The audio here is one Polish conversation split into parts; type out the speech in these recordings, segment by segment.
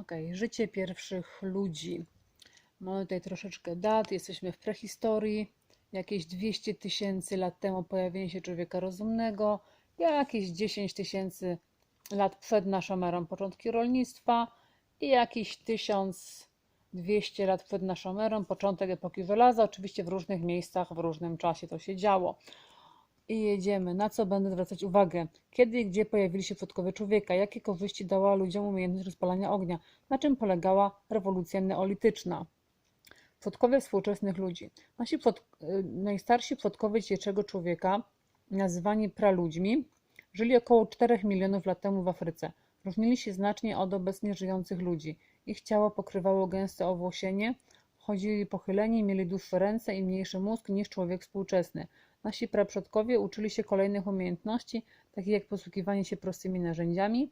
Okej, życie pierwszych ludzi. Mamy tutaj troszeczkę dat, jesteśmy w prehistorii. Jakieś 200 tysięcy lat temu pojawienie się człowieka rozumnego, jakieś 10 tysięcy lat przed naszą erą początki rolnictwa i jakieś 1200 lat przed naszą erą początek epoki żelaza. Oczywiście w różnych miejscach, w różnym czasie to się działo. I jedziemy. Na co będę zwracać uwagę? Kiedy i gdzie pojawili się przodkowie człowieka? Jakie korzyści dała ludziom umiejętność rozpalania ognia? Na czym polegała rewolucja neolityczna? Przodkowie współczesnych ludzi. Nasi przod... y, najstarsi przodkowie dzisiejszego człowieka, nazywani praludźmi, żyli około 4 milionów lat temu w Afryce. Różnili się znacznie od obecnie żyjących ludzi. Ich ciało pokrywało gęste owłosienie, chodzili pochyleni, mieli dłuższe ręce i mniejszy mózg niż człowiek współczesny. Nasi praprzodkowie uczyli się kolejnych umiejętności, takich jak posługiwanie się prostymi narzędziami,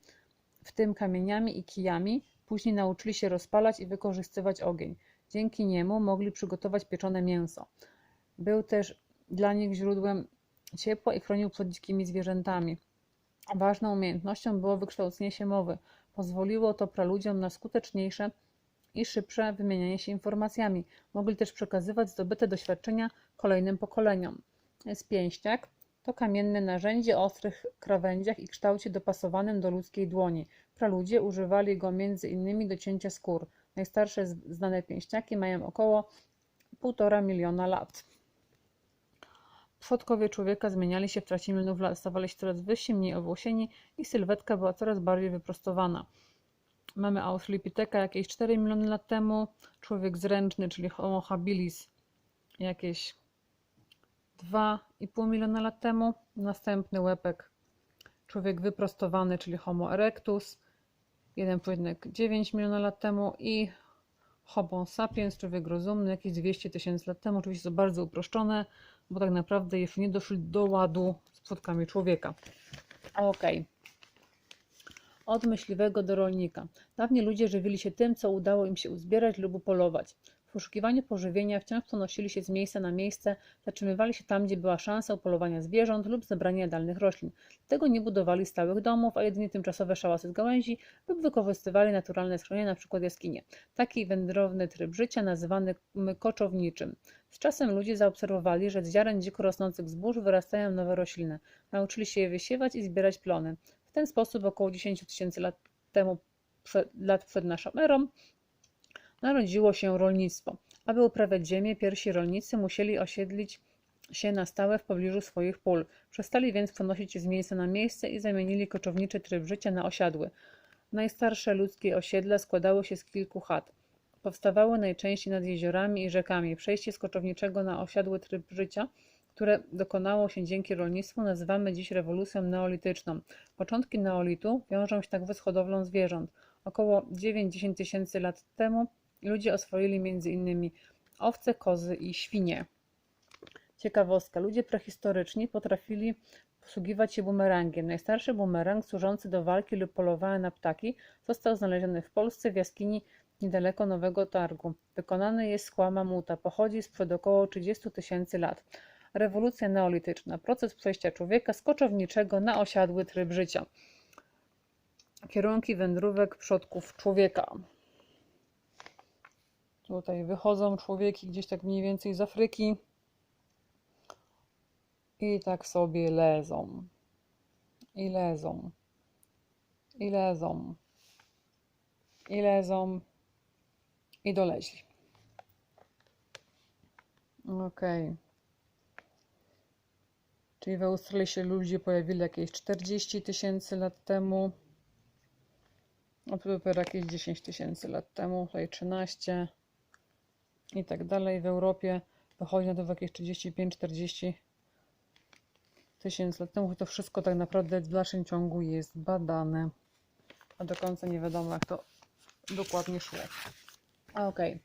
w tym kamieniami i kijami. Później nauczyli się rozpalać i wykorzystywać ogień. Dzięki niemu mogli przygotować pieczone mięso. Był też dla nich źródłem ciepła i chronił przed dzikimi zwierzętami. Ważną umiejętnością było wykształcenie się mowy. Pozwoliło to praludziom na skuteczniejsze i szybsze wymienianie się informacjami. Mogli też przekazywać zdobyte doświadczenia kolejnym pokoleniom. Jest pięściak. To kamienne narzędzie o ostrych krawędziach i kształcie dopasowanym do ludzkiej dłoni. Praludzie używali go między innymi do cięcia skór. Najstarsze znane pięściaki mają około 1,5 miliona lat. Przodkowie człowieka zmieniali się w trakcie milionów lat, stawali się coraz wyżsi, mniej owłosieni i sylwetka była coraz bardziej wyprostowana. Mamy Australopitheka jakieś 4 miliony lat temu, człowiek zręczny, czyli Homo habilis jakieś 2,5 miliona lat temu, następny łepek, człowiek wyprostowany, czyli Homo erectus 1,9 miliona lat temu i Homo sapiens, człowiek rozumny, jakieś 200 tysięcy lat temu. Oczywiście to bardzo uproszczone, bo tak naprawdę jeszcze nie doszli do ładu z przodkami człowieka. Okej. Od myśliwego do rolnika. Dawniej ludzie żywili się tym, co udało im się uzbierać lub upolować. W poszukiwaniu pożywienia wciąż przenosili się z miejsca na miejsce, zatrzymywali się tam, gdzie była szansa upolowania zwierząt lub zebrania jadalnych roślin. Dlatego nie budowali stałych domów, a jedynie tymczasowe szałasy z gałęzi lub wykorzystywali naturalne schronienia, np. jaskinie. Taki wędrowny tryb życia nazywany koczowniczym. Z czasem ludzie zaobserwowali, że z ziaren dziko rosnących zbóż wyrastają nowe rośliny. Nauczyli się je wysiewać i zbierać plony. W ten sposób około 10 tysięcy lat temu, przed, lat przed naszą erą, narodziło się rolnictwo. Aby uprawiać ziemię, pierwsi rolnicy musieli osiedlić się na stałe w pobliżu swoich pól. Przestali więc przenosić się z miejsca na miejsce i zamienili koczowniczy tryb życia na osiadły. Najstarsze ludzkie osiedla składały się z kilku chat. Powstawały najczęściej nad jeziorami i rzekami. Przejście z koczowniczego na osiadły tryb życia, które dokonało się dzięki rolnictwu, nazywamy dziś rewolucją neolityczną. Początki neolitu wiążą się także z hodowlą zwierząt. Około 9-10 tysięcy lat temu ludzie oswoili m.in. owce, kozy i świnie. Ciekawostka. Ludzie prehistoryczni potrafili posługiwać się bumerangiem. Najstarszy bumerang służący do walki lub polowania na ptaki został znaleziony w Polsce w jaskini niedaleko Nowego Targu. Wykonany jest z kła mamuta. Pochodzi sprzed około 30 tysięcy lat. Rewolucja neolityczna. Proces przejścia człowieka z koczowniczego na osiadły tryb życia. Kierunki wędrówek przodków człowieka. Tutaj wychodzą człowieki gdzieś tak mniej więcej z Afryki i tak sobie lezą. I lezą. I lezą. I lezą. I doleźli. Okej. Czyli w Australii się ludzie pojawili jakieś 40 tysięcy lat temu. A dopiero jakieś 10 tysięcy lat temu, tutaj 13 i tak dalej. W Europie wychodzi na to w jakieś 35-40 tysięcy lat temu. To wszystko tak naprawdę w dalszym ciągu jest badane, a do końca nie wiadomo jak to dokładnie szło. A okej.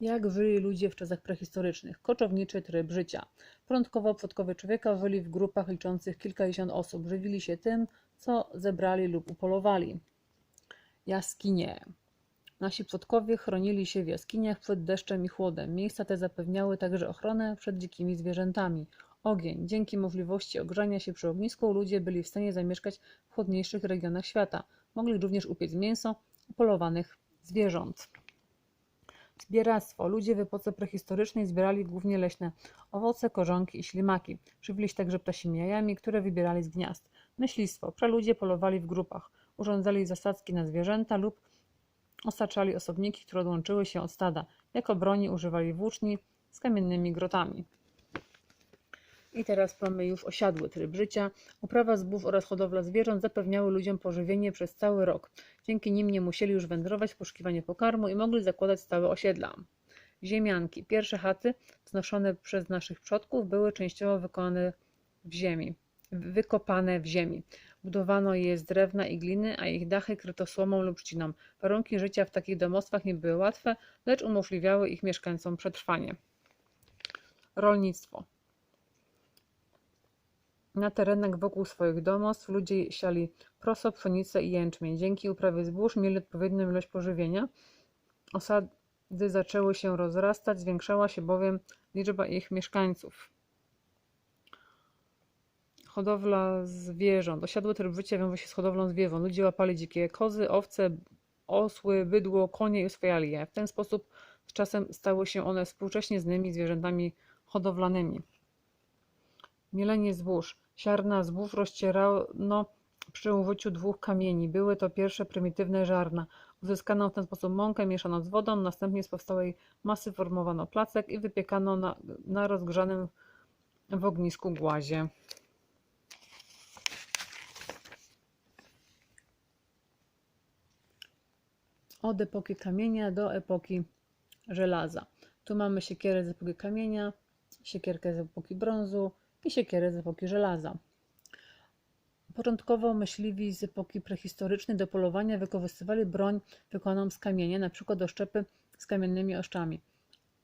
Jak żyli ludzie w czasach prehistorycznych? Koczowniczy tryb życia. Początkowo przodkowie człowieka żyli w grupach liczących kilkadziesiąt osób. Żywili się tym, co zebrali lub upolowali. Jaskinie. Nasi przodkowie chronili się w jaskiniach przed deszczem i chłodem. Miejsca te zapewniały także ochronę przed dzikimi zwierzętami. Ogień. Dzięki możliwości ogrzania się przy ognisku ludzie byli w stanie zamieszkać w chłodniejszych regionach świata. Mogli również upiec mięso upolowanych zwierząt. Zbieractwo. Ludzie w epoce prehistorycznej zbierali głównie leśne owoce, korzonki i ślimaki. Żywili się także ptasimi jajami, które wybierali z gniazd. Myślistwo. Praludzie polowali w grupach. Urządzali zasadzki na zwierzęta lub osaczali osobniki, które odłączyły się od stada. Jako broni używali włóczni z kamiennymi grotami. I teraz mamy już osiadły tryb życia. Uprawa zbóż oraz hodowla zwierząt zapewniały ludziom pożywienie przez cały rok. Dzięki nim nie musieli już wędrować w poszukiwanie pokarmu i mogli zakładać stałe osiedla. Ziemianki. Pierwsze chaty wznoszone przez naszych przodków były częściowo wykonane w ziemi, wykopane w ziemi. Budowano je z drewna i gliny, a ich dachy kryto słomą lub trzciną. Warunki życia w takich domostwach nie były łatwe, lecz umożliwiały ich mieszkańcom przetrwanie. Rolnictwo. Na terenach wokół swoich domostw ludzie siali proso, pszenicę i jęczmień. Dzięki uprawie zbóż mieli odpowiednią ilość pożywienia. Osady zaczęły się rozrastać, zwiększała się bowiem liczba ich mieszkańców. Hodowla zwierząt. Osiadły tryb życia wiąże się z hodowlą zwierząt. Ludzie łapali dzikie kozy, owce, osły, bydło, konie i oswajali je. W ten sposób z czasem stały się one współcześnie znanymi zwierzętami hodowlanymi. Mielenie zbóż. Siarna zbóż rozcierano przy użyciu dwóch kamieni. Były to pierwsze prymitywne żarna. Uzyskano w ten sposób mąkę mieszaną z wodą, następnie z powstałej masy formowano placek i wypiekano na, na rozgrzanym w ognisku głazie. Od epoki kamienia do epoki żelaza. Tu mamy siekierę z epoki kamienia, siekierkę z epoki brązu i siekierę z epoki żelaza. Początkowo myśliwi z epoki prehistorycznej do polowania wykorzystywali broń wykonaną z kamienia, np. oszczepy z kamiennymi oszczami.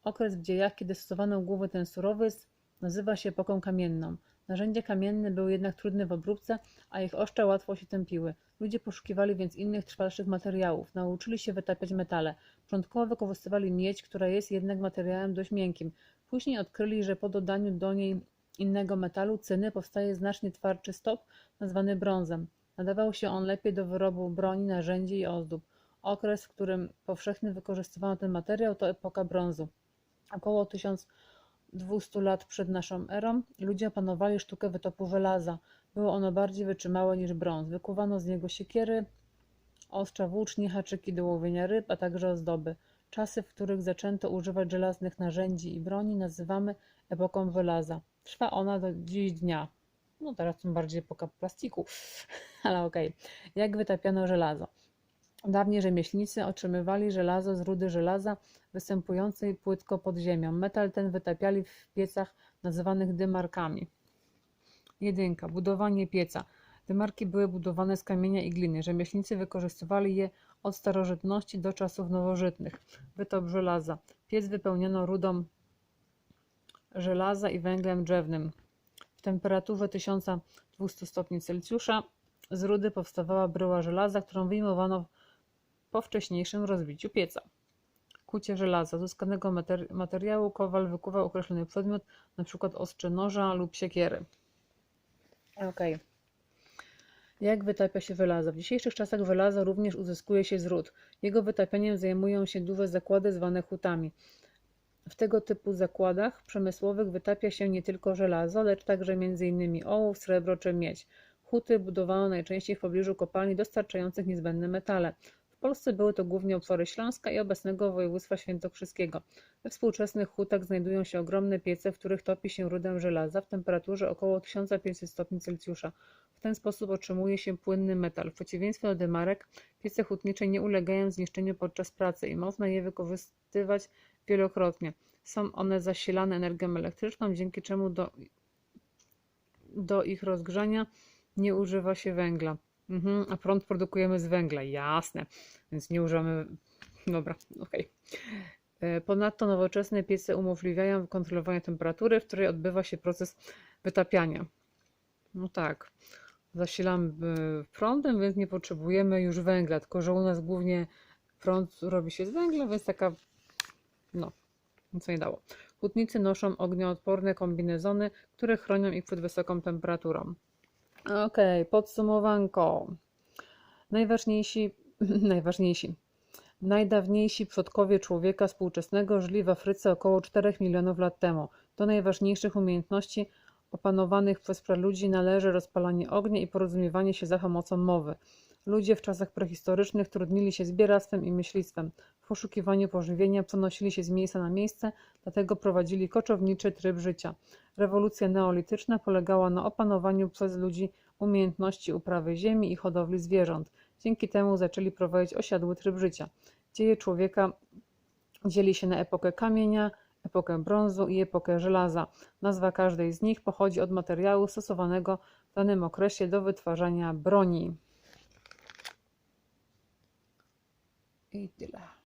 Okres w dziejach, kiedy stosowano główny ten surowiec, nazywa się epoką kamienną. Narzędzia kamienne były jednak trudne w obróbce, a ich oszcza łatwo się tępiły. Ludzie poszukiwali więc innych, trwalszych materiałów. Nauczyli się wytapiać metale. Początkowo wykorzystywali miedź, która jest jednak materiałem dość miękkim. Później odkryli, że po dodaniu do niej innego metalu, cyny, powstaje znacznie twardszy stop, nazwany brązem. Nadawał się on lepiej do wyrobu broni, narzędzi i ozdób. Okres, w którym powszechnie wykorzystywano ten materiał, to epoka brązu. Około 1200 lat przed naszą erą ludzie opanowali sztukę wytopu żelaza. Było ono bardziej wytrzymałe niż brąz. Wykuwano z niego siekiery, ostrza włóczni, haczyki do łowienia ryb, a także ozdoby. Czasy, w których zaczęto używać żelaznych narzędzi i broni, nazywamy epoką żelaza. Trwa ona do dziś dnia. No teraz to bardziej epoka plastiku, ale okej. Okay. Jak wytapiano żelazo? Dawniej rzemieślnicy otrzymywali żelazo z rudy żelaza występującej płytko pod ziemią. Metal ten wytapiali w piecach nazywanych dymarkami. Jedynka. Budowanie pieca. Dymarki były budowane z kamienia i gliny. Rzemieślnicy wykorzystywali je od starożytności do czasów nowożytnych. Wytop żelaza. Piec wypełniono rudą żelaza i węglem drzewnym. W temperaturze 1200 stopni Celsjusza z rudy powstawała bryła żelaza, którą wyjmowano po wcześniejszym rozbiciu pieca. Kucie żelaza. Z uzyskanego materiału kowal wykuwał określony przedmiot, np. ostrze noża lub siekiery. Ok. Jak wytapia się żelazo? W dzisiejszych czasach żelazo również uzyskuje się z ród. Jego wytapianiem zajmują się duże zakłady zwane hutami. W tego typu zakładach przemysłowych wytapia się nie tylko żelazo, lecz także m.in. ołów, srebro czy miedź. Huty budowano najczęściej w pobliżu kopalni dostarczających niezbędne metale. Polsce były to głównie obszary Śląska i obecnego województwa świętokrzyskiego. We współczesnych hutach znajdują się ogromne piece, w których topi się rudę żelaza w temperaturze około 1500 stopni Celsjusza. W ten sposób otrzymuje się płynny metal. W przeciwieństwie do dymarek, piece hutnicze nie ulegają zniszczeniu podczas pracy i można je wykorzystywać wielokrotnie. Są one zasilane energią elektryczną, dzięki czemu do, do ich rozgrzania nie używa się węgla. Mhm, a prąd produkujemy z węgla, jasne, więc nie używamy. Dobra, okej. Okay. Ponadto nowoczesne piece umożliwiają kontrolowanie temperatury, w której odbywa się proces wytapiania. No tak, zasilamy prądem, więc nie potrzebujemy już węgla, tylko że u nas głównie prąd robi się z węgla, więc taka no, nic nie dało. Hutnicy noszą ognioodporne kombinezony, które chronią ich przed wysoką temperaturą. Ok, podsumowanko. Najważniejsi, najważniejsi, najdawniejsi przodkowie człowieka współczesnego żyli w Afryce około 4 milionów lat temu. Do najważniejszych umiejętności opanowanych przez praludzi należy rozpalanie ognia i porozumiewanie się za pomocą mowy. Ludzie w czasach prehistorycznych trudnili się zbieractwem i myślistwem. W poszukiwaniu pożywienia przenosili się z miejsca na miejsce, dlatego prowadzili koczowniczy tryb życia. Rewolucja neolityczna polegała na opanowaniu przez ludzi umiejętności uprawy ziemi i hodowli zwierząt. Dzięki temu zaczęli prowadzić osiadły tryb życia. Dzieje człowieka dzieli się na epokę kamienia, epokę brązu i epokę żelaza. Nazwa każdej z nich pochodzi od materiału stosowanego w danym okresie do wytwarzania broni. I tyle.